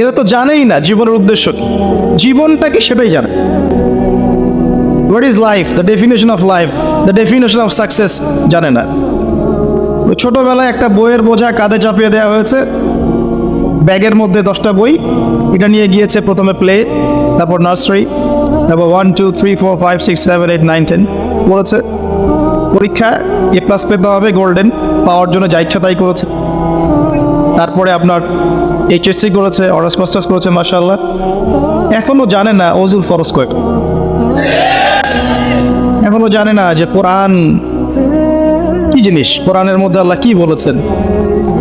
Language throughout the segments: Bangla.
এরা তো জানেই না জীবনের উদ্দেশ্য কি। জীবনটা কি সেটাই জানে। What is life the definition of life the definition of success জানে না। ছোটবেলায় একটা বইয়ের বোঝা কাঁধে চাপিয়ে দেওয়া হয়েছে। ব্যাগের মধ্যে দশটা বই। এটা নিয়ে গিয়েছে প্রথমে প্লে তারপর নার্সারি তারপর one two three four five six seven eight nine ten পড়েছে পরীক্ষা এ প্লাস পেতে হবে গোল্ডেন পাওয়ার জন্য যা ইচ্ছা তাই করেছে। তারপরে আপনার এইচএসসি করেছে অনার্স মাস্টার্স করেছে মার্শাল্লাহ এখনও জানে না অজুল ফরজ কয়েকটা এখনও জানে না যে কোরআন কি জিনিস? কোরআনের মধ্যে আল্লাহ কি বলেছেন?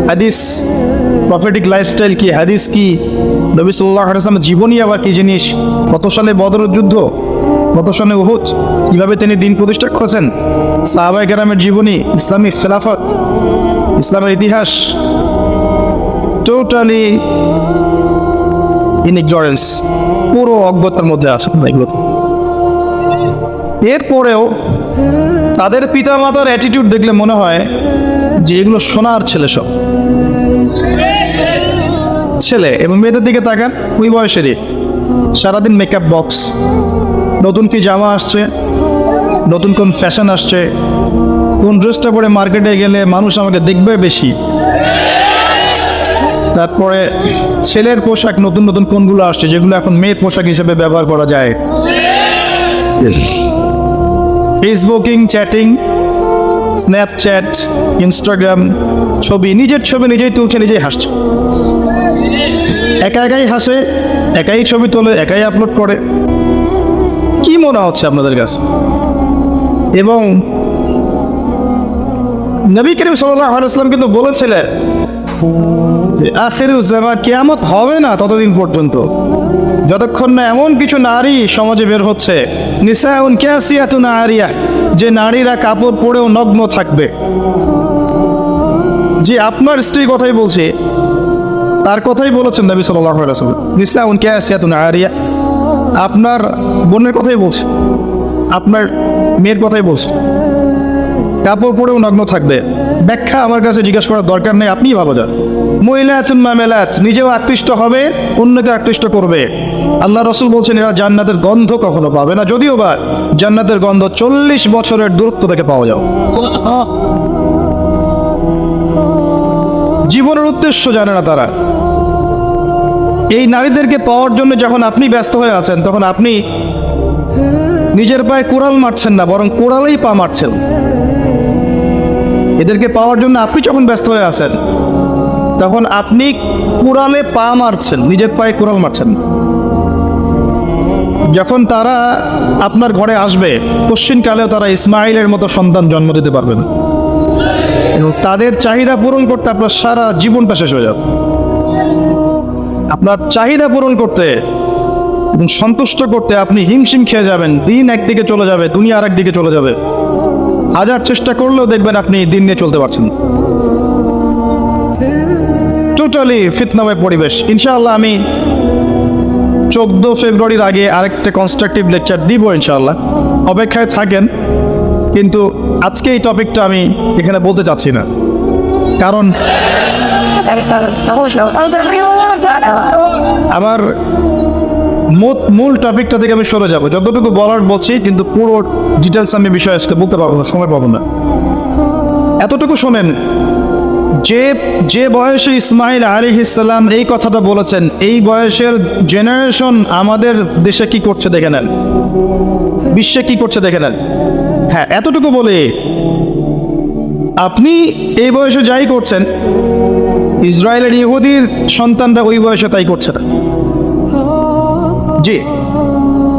হাদিস প্রফেটিক লাইফস্টাইল কি? হাদিস কি? নবী সাল্লাহ আসলামের জীবনী আবার কি জিনিস? কত সালে বদরের যুদ্ধ? কত সালে উহুদ? কীভাবে তিনি দিন প্রতিষ্ঠা করেছেন? সাহাবাই কেরামের জীবনী ইসলামিক খেলাফত, ইসলামের ইতিহাস টোটালি ইন ইগনোরেন্স পুরো অজ্ঞতার মধ্যে আছে এগুলো এরপরেও তাদের পিতামাতার অ্যাটিটিউড দেখলে মনে হয় যে এগুলো সোনার ছেলে সব। ছেলে এবং মেয়েদের দিকে তাকান, ওই বয়সেরই। সারাদিন মেকআপ বক্স নতুন কি জামা আসছে, নতুন কোন ফ্যাশন আসছে, কোন ড্রেসটা পরে মার্কেটে গেলে মানুষ আমাকে দেখবে বেশি। তারপরে ছেলের পোশাক নতুন নতুন কোনগুলো আসছে যেগুলো এখন মেয়ের পোশাক হিসেবে ব্যবহার করা যায়? ফেসবুকিং চ্যাটিং স্ন্যাপচ্যাট ইনস্টাগ্রাম ছবি নিজের ছবি নিজেই তুলছে নিজেই হাসছে। একা একাই হাসে একাই ছবি তোলে একাই আপলোড করে। কি মনে হচ্ছে আপনাদের কাছে? এবং নবী করিম সাল্লাহ আলাইসলাম কিন্তু বলেছিলেন যে আখেরুজ্জামা কেয়ামত হবে না ততদিন পর্যন্ত। যতক্ষণ না এমন কিছু নারী সমাজে বের হচ্ছে ক্যাসিয়াতুন আরিয়া যে নারীরা কাপড় পরেও নগ্ন থাকবে। যে আপনার স্ত্রী কথাই বলছে। তার কথাই বলেছেন নবী সাল্লাল্লাহু আলাইহি ওয়াসাল্লাম। নিসাউন ক্যাসিয়াতুন আরিয়া আপনার বোনের কথাই বলছে। আপনার মেয়ের কথাই বলছে। কাপড় পরেও নগ্ন থাকবে। ব্যাখ্যা আমার কাছে জিজ্ঞাসা করার দরকার নেই, আপনিই ভালো যান মহিলাতুন মামেলাত নিজেও আকৃষ্ট হবে, অন্যকে আকৃষ্ট করবে। আল্লাহ রসুল বলছেন, এরা জান্নাতের গন্ধ কখনো পাবে না। যদিও বা জান্নাতের গন্ধ চল্লিশ বছরের দূরত্ব থেকে পাওয়া যাও জীবনের উদ্দেশ্য জানে না তারা। এই নারীদেরকে পাওয়ার জন্য যখন আপনি ব্যস্ত হয়ে আছেন, তখন আপনি নিজের পায়ে কোড়াল মারছেন না, বরং কোড়ালেই পা মারছেন। এদেরকে পাওয়ার জন্য আপনি যখন ব্যস্ত হয়ে আছেন, তখন আপনি কুড়ালে পা মারছেন, নিজের পায়ে কুড়াল মারছেন। যখন তারা আপনার ঘরে আসবে, পশ্চিমকালেও তারা ইসমাইলের মতো সন্তান জন্ম দিতে পারবে না এবং তাদের চাহিদা পূরণ করতে আপনার সারা জীবনটা শেষ হয়ে যাবে। আপনার চাহিদা পূরণ করতে এবং সন্তুষ্ট করতে আপনি হিমশিম খেয়ে যাবেন, দিন একদিকে চলে যাবে, দুনিয়া আর একদিকে চলে যাবে। হাজার চেষ্টা করলেও দেখবেন আপনি দিন নিয়ে চলতে পারছেন। টোটালি ফিতনাময় পরিবেশ। ইনশাআল্লাহ আমি চোদ্দ ফেব্রুয়ারির আগে আরেকটা কনস্ট্রাকটিভ লেকচার দিব ইনশাআল্লাহ। অপেক্ষায় থাকেন, কিন্তু আজকে এই টপিকটা আমি এখানে বলতে চাচ্ছি না। কারণ আমার মূল টপিকটা থেকে আমি সরে যাব। যতটুকু বলার বলছি, কিন্তু পুরো ডিটেলস আমি বিষয় আজকে বলতে পারব না, সময় পাবো না। এতটুকু শোনেন, যে যে বয়সে ইসমাইল আলী ইসলাম এই কথাটা বলেছেন, এই বয়সের জেনারেশন আমাদের দেশে কি করছে দেখে নেন। বিশ্বে কি করছে দেখে নেন। হ্যাঁ এতটুকু বলে, আপনি এই বয়সে যাই করছেন, ইসরায়েলের ইহুদির সন্তানরা ওই বয়সে তাই করছে না। জি।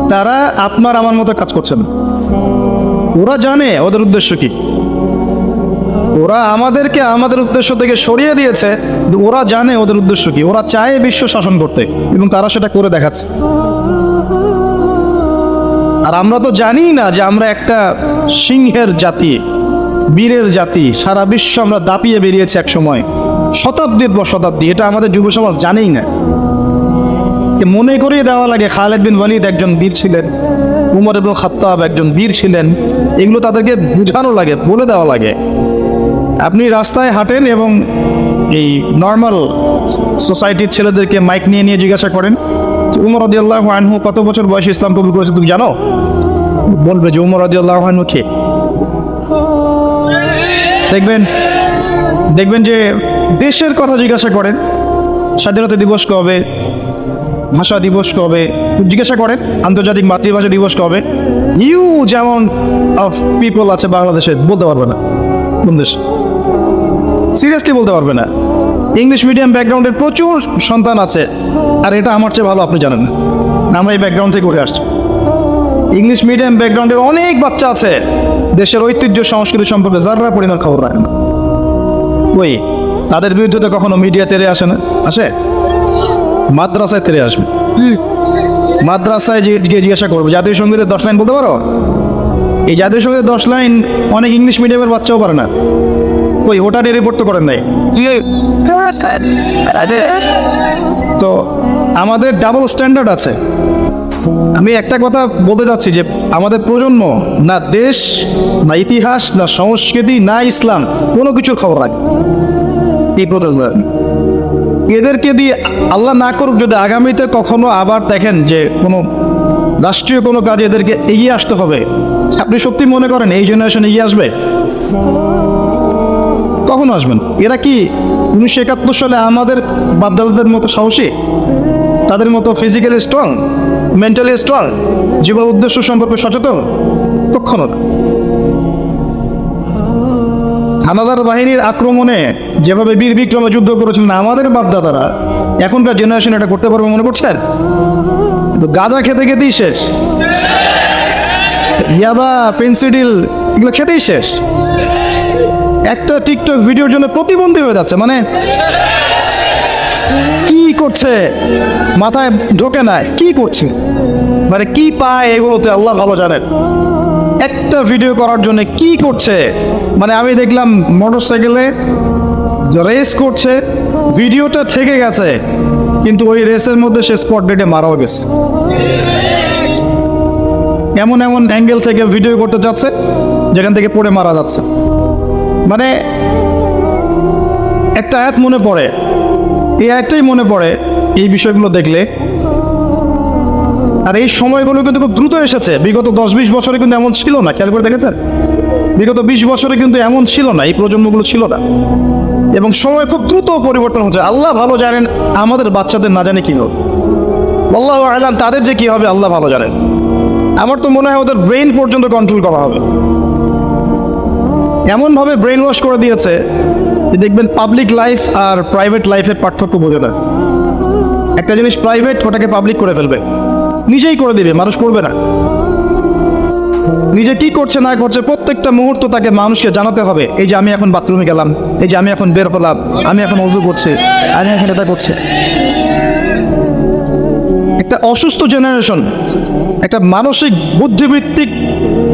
তারা আপনার আমার মতো কাজ করছে না। ওরা জানে ওদের উদ্দেশ্য কি। ওরা আমাদেরকে আমাদের উদ্দেশ্য থেকে সরিয়ে দিয়েছে ওরা জানে ওদের উদ্দেশ্য কি। ওরা চায় বিশ্ব শাসন করতে এবং তারা সেটা করে দেখাচ্ছে। আর আমরা তো জানি না যে আমরা একটা সিংহের জাতি, বীরের জাতি, সারা বিশ্ব আমরা দাপিয়ে বেরিয়েছি এক সময়, শতাব্দীর পর শতাব্দী, এটা আমাদের যুব সমাজ জানেই না। মনে করিয়ে দেওয়া লাগে খালেদ বিন ওয়ালিদ একজন বীর ছিলেন, উমর এবং খাত্তাব একজন বীর ছিলেন, এগুলো তাদেরকে বোঝানো লাগে, বলে দেওয়া লাগে। আপনি রাস্তায় হাঁটেন এবং এই নর্মাল সোসাইটির ছেলেদেরকে মাইক নিয়ে নিয়ে জিজ্ঞাসা করেন উমর রদিয়াল্লাহ আনহু কত বছর বয়সে ইসলাম কবুল করেছে, তুমি জানো? বলবে যে উমর রদিয়াল্লাহ আনহু কে? দেখবেন দেখবেন যে দেশের কথা জিজ্ঞাসা করেন, স্বাধীনতা দিবস কবে? ভাষা দিবস কবে? জিজ্ঞাসা করেন, আন্তর্জাতিক মাতৃভাষা দিবস কবে? ইউ যেমন অফ পিপল আছে বাংলাদেশে, বলতে পারবে না। কোন দেশ? সিরিয়াসলি বলতে পারবে না। ইংলিশ মিডিয়াম ব্যাকগ্রাউন্ডের প্রচুর সন্তান আছে, আর এটা আমার চেয়ে ভালো, আপনি জানেন না। আমরা এই ব্যাকগ্রাউন্ড থেকে উঠে আসছি। ইংলিশ মিডিয়াম ব্যাকগ্রাউন্ডের অনেক বাচ্চা আছে, দেশের ঐতিহ্য, সংস্কৃতি সম্পর্কে যারা পরিমাণ খবর রাখে না। ওই তাদের বিরুদ্ধে তো কখনো মিডিয়া তেরে আসে না। আসে? মাদ্রাসায় তেরে আসবে। মাদ্রাসায় গিয়ে জিজ্ঞাসা করব, জাতীয় সঙ্গীতের দশ লাইন বলতে পারো? এই জাতীয় সঙ্গীতের দশ লাইন অনেক ইংলিশ মিডিয়ামের বাচ্চাও পারে না। ওই ওটা রিপোর্ট তো করেন নাই। তো আমাদের ডাবল স্ট্যান্ডার্ড আছে। আমি একটা কথা বলতে চাচ্ছি যে, আমাদের প্রজন্ম না দেশ, না ইতিহাস, না সংস্কৃতি, না ইসলাম, কোনো কিছুর খবর রাখে। এই প্রজন্ম। এদেরকে দিয়ে আল্লাহ না করুক, যদি আগামীতে কখনো আবার দেখেন যে কোনো রাষ্ট্রীয় কোনো কাজে এদেরকে এগিয়ে আসতে হবে, আপনি সত্যি মনে করেন এই জেনারেশন এগিয়ে আসবে? কখন আসবেন? এরা কি উনিশশো একাত্তর সালে আমাদের বাপদাদাদের মতো সাহসী? তাদের মতো ফিজিক্যালি স্ট্রং মেন্টালি স্ট্রং জীবন উদ্দেশ্য সম্পর্কে সচেতন? কখনো না। হানাদার বাহিনীর আক্রমণে যেভাবে বীর বিক্রমে যুদ্ধ করেছিলেন আমাদের বাপদাদারা, এখনকার জেনারেশন এটা করতে পারবে মনে করছেন? তো গাঁজা খেতে খেতেই শেষ। ইয়াবা, পেন্সিডিল, এগুলো খেতেই শেষ। একটা টিকটক ভিডিওর জন্য প্রতিবন্ধী হয়ে যাচ্ছে মানে কি করছে? মাথায় ঢোকে না, কি করছে? মানে কি পায় এগুলোতে আল্লাহ ভালো জানেন। একটা ভিডিও করার জন্য কি করছে? মানে আমি দেখলাম মোটর সাইকেলে রেস করছে ভিডিওটা থেকে গেছে, কিন্তু ওই রেসের মধ্যে সে স্পট ডেটে মারাও গেছে। এমন এমন অ্যাঙ্গেল থেকে ভিডিও করতে যাচ্ছে, যেখান থেকে পড়ে মারা যাচ্ছে। মানে একটা আয়াত মনে পড়ে। এই একটাই মনে পড়ে এই বিষয়গুলো দেখলে। আর এই সময়গুলো কিন্তু খুব দ্রুত এসেছে। বিগত দশ বিশ বছরে কিন্তু এমন ছিল না। খেয়াল করে দেখেছেন? বিগত বিশ বছরে কিন্তু এমন ছিল না। এই প্রজন্মগুলো ছিল না। এবং সময় খুব দ্রুত পরিবর্তন হচ্ছে। আল্লাহ ভালো জানেন আমাদের বাচ্চাদের না জানে কি হবে। আল্লাহ আলাম তাদের যে কি হবে, আল্লাহ ভালো জানেন। আমার তো মনে হয় ওদের ব্রেন পর্যন্ত কন্ট্রোল করা হবে। এমনভাবে ব্রেন ওয়াশ করে দিয়েছে যে দেখবেন পাবলিক লাইফ আর প্রাইভেট লাইফের পার্থক্য বোঝে না। একটা জিনিস প্রাইভেট, ওটাকে পাবলিক করে ফেলবে। নিজেই করে দিবে, মানুষ করবে না। নিজে কি করছে, না করছে, প্রত্যেকটা মুহূর্ত তাকে মানুষকে জানাতে হবে, এই যে আমি এখন বাথরুমে গেলাম, এই যে আমি এখন বের হলাম, আমি এখন অজু করছি, আমি এখন এটা করছি। একটা অসুস্থ জেনারেশন একটা মানসিক বুদ্ধিবৃত্তিক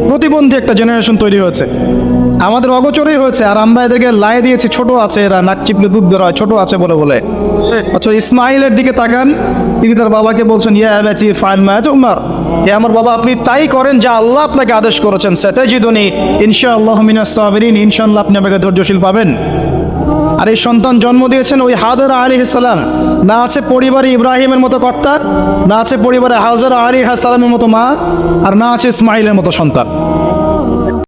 প্রতিবন্ধী একটা জেনারেশন তৈরি হয়েছে। আমাদের অগোচরেই হয়েছে, আর আমরা এদেরকে লাই দিয়েছি, ছোট আছে এরা, নাক চিপলে দুধ বেরোয় ছোট আছে বলে বলে। আচ্ছা ইসমাইলের দিকে তাকান, তিনি তার বাবাকে বলছেন, ইয়া ব্যাচি ফাইন ম্যাচ উমার। এ আমার বাবা, আপনি তাই করেন যা আল্লাহ আপনাকে আদেশ করেছেন। সেতাজিদুনি ইনশাআল্লাহ মিনাস সাবিরিন, ইনশাআল্লাহ আপনি আমাকে ধৈর্যশীল পাবেন। আর এই সন্তান জন্ম দিয়েছেন ওই হাজার আলী সালাম। না আছে পরিবারে ইব্রাহিমের মতো কর্তা, না আছে পরিবারে হাজার আলী সালামের মতো মা, আর না আছে ইসমাইলের মতো সন্তান।